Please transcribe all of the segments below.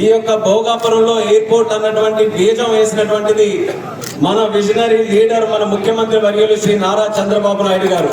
ఈ యొక్క భోగాపురంలో ఎయిర్పోర్ట్ అన్నటువంటి బీజం వేసినటువంటిది మన విజనరీ లీడర్ మన ముఖ్యమంత్రి వర్యులు శ్రీ నారా చంద్రబాబు నాయుడు గారు.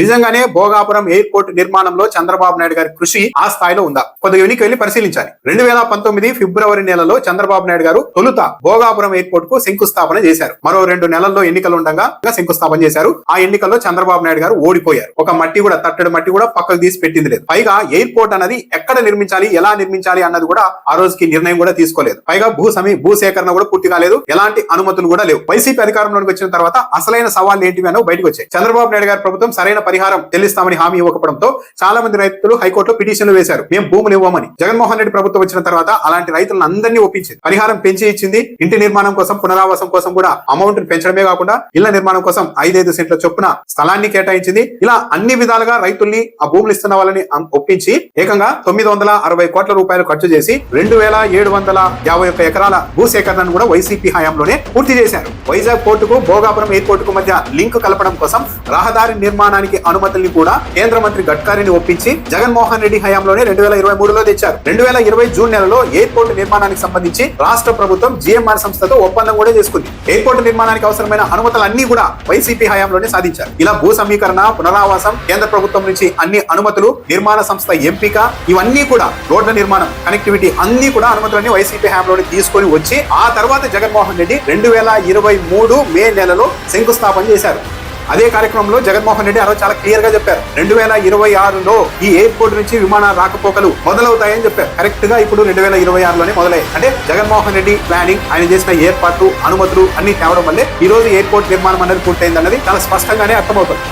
నిజంగానే భోగాపురం ఎయిర్పోర్ట్ నిర్మాణంలో చంద్రబాబు నాయుడు గారి కృషి ఆ స్థాయిలో ఉందా? కొద్దిగా వెనక్కి వెళ్ళి పరిశీలించాలి. రెండు వేల పంతొమ్మిది ఫిబ్రవరి నెలలో చంద్రబాబు నాయుడు గారు తొలుత భోగాపురం ఎయిర్పోర్ట్కు శంకుస్థాపన చేశారు. మరో రెండు నెలల్లో ఎన్నికలు ఉండగా శంకుస్థాపన చేశారు. ఆ ఎన్నికల్లో చంద్రబాబు నాయుడు గారు ఓడిపోయారు. ఒక మట్టి కూడా తట్టడి మట్టి కూడా పక్కకు తీసి పెట్టింది లేదు. పైగా ఎయిర్పోర్ట్ అన్నది ఎక్కడ నిర్మించాలి ఎలా నిర్మించాలి అన్నది కూడా ఆ రోజుకి నిర్ణయం కూడా తీసుకోలేదు. పైగా భూ సమీ భూ సేకరణ కూడా పూర్తి కాలేదు. ఎలాంటి అనుమతులు కూడా లేవు. వైసీపీ అధికారంలోకి వచ్చిన తర్వాత అసలైన సవాళ్ళు ఏంటివి అని బయటకు వచ్చాయి. చంద్రబాబు నాయుడు గారి ప్రభుత్వం సరైన పరిహారం చెల్లిస్తామని హామీ ఇవ్వకపోవడంతో చాలా మంది రైతులు హైకోర్టులో పిటిషన్లు వేశారు. మేము భూములు ఇవ్వమని. జగన్మోహన్ రెడ్డి ప్రభుత్వం వచ్చిన తర్వాత అలాంటి రైతులను అందరినీ ఒప్పించింది. పరిహారం పెంచి ఇచ్చింది ఇంటి నిర్మాణం కోసం పునరావాసం కోసం కూడా అమౌంట్ పెంచడమే కాకుండా ఇళ్ళ నిర్మాణం కోసం ఐదైదు సెంట్ల చొప్పున స్థలాన్ని కేటాయించింది. ఇలా అన్ని విధాలుగా రైతుల్ని ఆ భూములు ఇస్తున్న వాళ్ళని ఒప్పించి ఏకంగా తొమ్మిది వందల అరవై కోట్ల రూపాయలు ఖర్చు చేసి రెండు వేల ఏడు వందల యాభై ఒక్క ఎకరాల భూ సేకరణను కూడా వైసీపీ హయాంలోనే పూర్తి చేశారు. వైజాగ్ పోర్టుకు భోగాపురం ఎయిర్పోర్టుకు మధ్య లింక్ కలపడం కోసం రహదారి నిర్మాణానికి అనుమతుల్ని కూడా కేంద్ర మంత్రి గడ్కరీని ఒప్పించి జగన్మోహన్ రెడ్డి హయాంలోనే రెండు వేల ఇరవై మూడులో తెచ్చారు. రెండు వేల ఇరవై జూన్ నెలలో ఎయిర్పోర్ట్ నిర్మాణానికి సంబంధించి రాష్ట్ర ప్రభుత్వం జిఎంఆర్ సంస్థతో ఒప్పందం కూడా చేసుకుంది. ఎయిర్పోర్ట్ నిర్మాణానికి అవసరమైన అనుమతులన్నీ కూడా వైసీపీ హయాంలోనే సాధించారు. ఇలా భూ సమీకరణ పునరావాసం కేంద్ర ప్రభుత్వం నుంచి అన్ని అనుమతులు నిర్మాణ సంస్థ ఎంపిక ఇవన్నీ కూడా రోడ్ల నిర్మాణం కనెక్టివిటీ అన్ని కూడా అనుమతులన్నీ వైసీపీ హయాంలోనే తీసుకొని వచ్చి ఆ తర్వాత జగన్మోహన్ రెడ్డి రెండు వేల ఇరవై మూడు మే నెలలో శంకుస్థాపన చేశారు. అదే కార్యక్రమంలో జగన్మోహన్ రెడ్డి ఆ రోజు చాలా క్లియర్గా చెప్పారు. రెండు వేల ఇరవై ఆరులో ఈ ఎయిర్పోర్ట్ నుంచి విమాన రాకపోకలు మొదలవుతాయని చెప్పారు. కరెక్ట్గా ఇప్పుడు రెండు వేల ఇరవై ఆరులోనే మొదలయ్యాయి. అంటే జగన్మోహన్ రెడ్డి ప్లానింగ్ ఆయన చేసిన ఏర్పాట్లు అనుమతులు అన్ని తేవడం వల్లే ఈ రోజు ఎయిర్పోర్ట్ నిర్మాణం అనేది పూర్తయింది అన్నది చాలా స్పష్టంగానే అర్థమవుతుంది.